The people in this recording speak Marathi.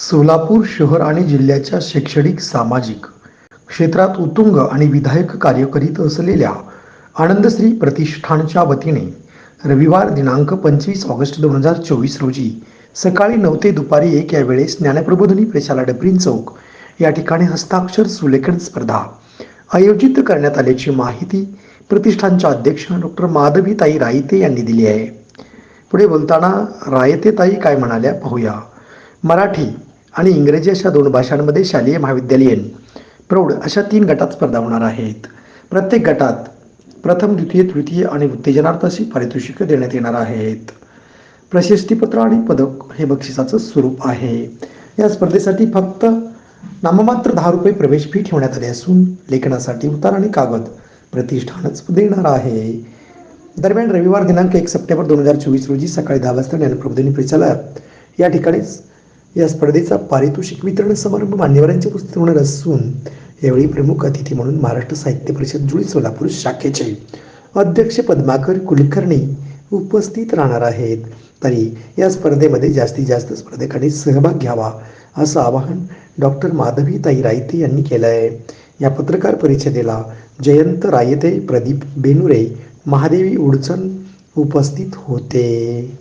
सोलापूर शहर आणि जिल्ह्याच्या शैक्षणिक सामाजिक क्षेत्रात उत्तुंग आणि विधायक कार्य करीत असलेल्या आनंदश्री प्रतिष्ठानच्या वतीने रविवार दिनांक पंचवीस ऑगस्ट दोन हजार चोवीस रोजी सकाळी नऊ ते दुपारी एक या वेळेस ज्ञानप्रबोधनी प्रशाला डबरीन चौक या ठिकाणी हस्ताक्षर सुलेखन स्पर्धा आयोजित करण्यात आल्याची माहिती प्रतिष्ठानच्या अध्यक्ष डॉक्टर माधवीताई रायते यांनी दिली आहे. पुढे बोलताना रायतेताई काय म्हणाल्या पाहूया. मराठी आणि इंग्रजी अशा दोन भाषांमध्ये शालेय महाविद्यालयीन प्रौढ अशा तीन गटात स्पर्धा होणार आहेत. प्रत्येक गटात प्रथम द्वितीय तृतीय आणि उत्तेजनार्थ अशी पारितोषिकं देण्यात येणार आहेत. प्रशस्तीपत्र आणि पदक हे बक्षिसाचं स्वरूप आहे. या स्पर्धेसाठी फक्त नाममात्र दहा रुपये प्रवेश फी ठेवण्यात आली असून लेखनासाठी उतार आणि कागद प्रतिष्ठानच देणार आहे. दरम्यान रविवार दिनांक एक सप्टेंबर दोन हजार चोवीस रोजी सकाळी दहा वाजता ज्ञानप्रबोधिनी परिचालक या ठिकाणीच या स्पर्धेचा पारितोषिक वितरण समारंभ मान्यवरांच्या उपस्थित होणार असून यावेळी प्रमुख अतिथी म्हणून महाराष्ट्र साहित्य परिषद जुळी सोलापूर शाखेचे अध्यक्ष पद्माकर कुलकर्णी उपस्थित राहणार आहेत. तरी या स्पर्धेमध्ये जास्तीत जास्त स्पर्धकांनी सहभाग घ्यावा असं आवाहन डॉक्टर माधवीताई रायते यांनी केलं आहे या पत्रकार परिषदेला जयंत रायते प्रदीप बेनुरे महादेवी उडचण उपस्थित होते.